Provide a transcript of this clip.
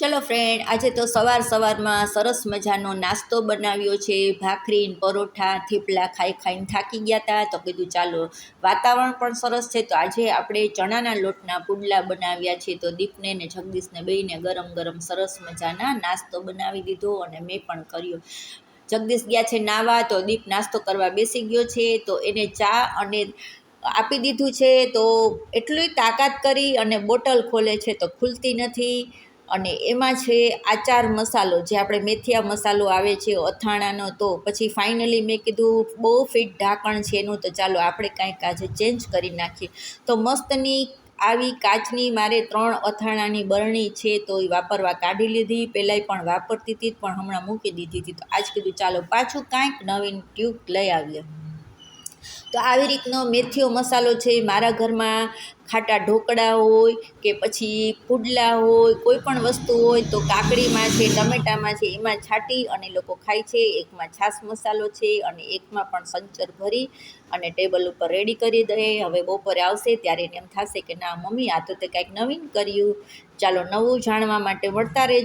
ચલો ફ્રેન્ડ આજે તો સવાર સવારમાં સરસ મજાનો નાસ્તો બનાવ્યો છે. ભાખરીને પરોઠા, થેપલા ખાઈ ખાઈને થાકી ગયા હતા તો કીધું ચાલો, વાતાવરણ પણ સરસ છે. તો આજે આપણે ચણાના લોટના પુડલા બનાવ્યા છે. તો દીપને ને જગદીશને બેને ગરમ ગરમ સરસ મજાના નાસ્તો બનાવી દીધો અને મેં પણ કર્યો. જગદીશ ગયા છે નાવા, તો દીપ નાસ્તો કરવા બેસી ગયો છે. તો એને ચા અને આપી દીધું છે. તો એટલી તાકાત કરી અને બોટલ ખોલે છે. તો ખુલતી નથી. અને એમાં છે આચાર મસાલો, જે આપણે મેથિયા મસાલો આવે છે, અથાણાનો, તો પછી ફાઇનલી મેં કીધું બહુ ફિટ ઢાંકણ છે એનું, તો ચાલો આપણે કાંઈક આજે ચેન્જ કરી નાખીએ. તો મસ્તની આવી કાચની મારે ત્રણ અથાણાની બરણી છે, તો એ વાપરવા કાઢી લીધી. પહેલાંય પણ વાપરતી હતી, પણ હમણાં મૂકી દીધી હતી. તો આજ કીધું ચાલો પાછું કાંઈક નવીન ટ્યુબ લઈ આવીએ. તો આવી રીતનો મેથીઓ મસાલો છે મારા ઘરમાં ખાટા ઢોકળા હોય કે પછી પુડલા હોય કોઈ પણ વસ્તુ હોય તો કાકડીમાં છે, ટમેટામાં છે, એમાં છાંટી અને લોકો ખાય છે. એકમાં છાશ મસાલો છે અને એકમાં પણ સંચર ભરી અને ટેબલ ઉપર રેડી કરી દે. હવે બપોરે આવશે ત્યારે એમ થશે કે ના, મમ્મી, આ તો તે કાંઈક નવીન કર્યું. ચાલો નવું જાણવા માટે મળતા રહેજો.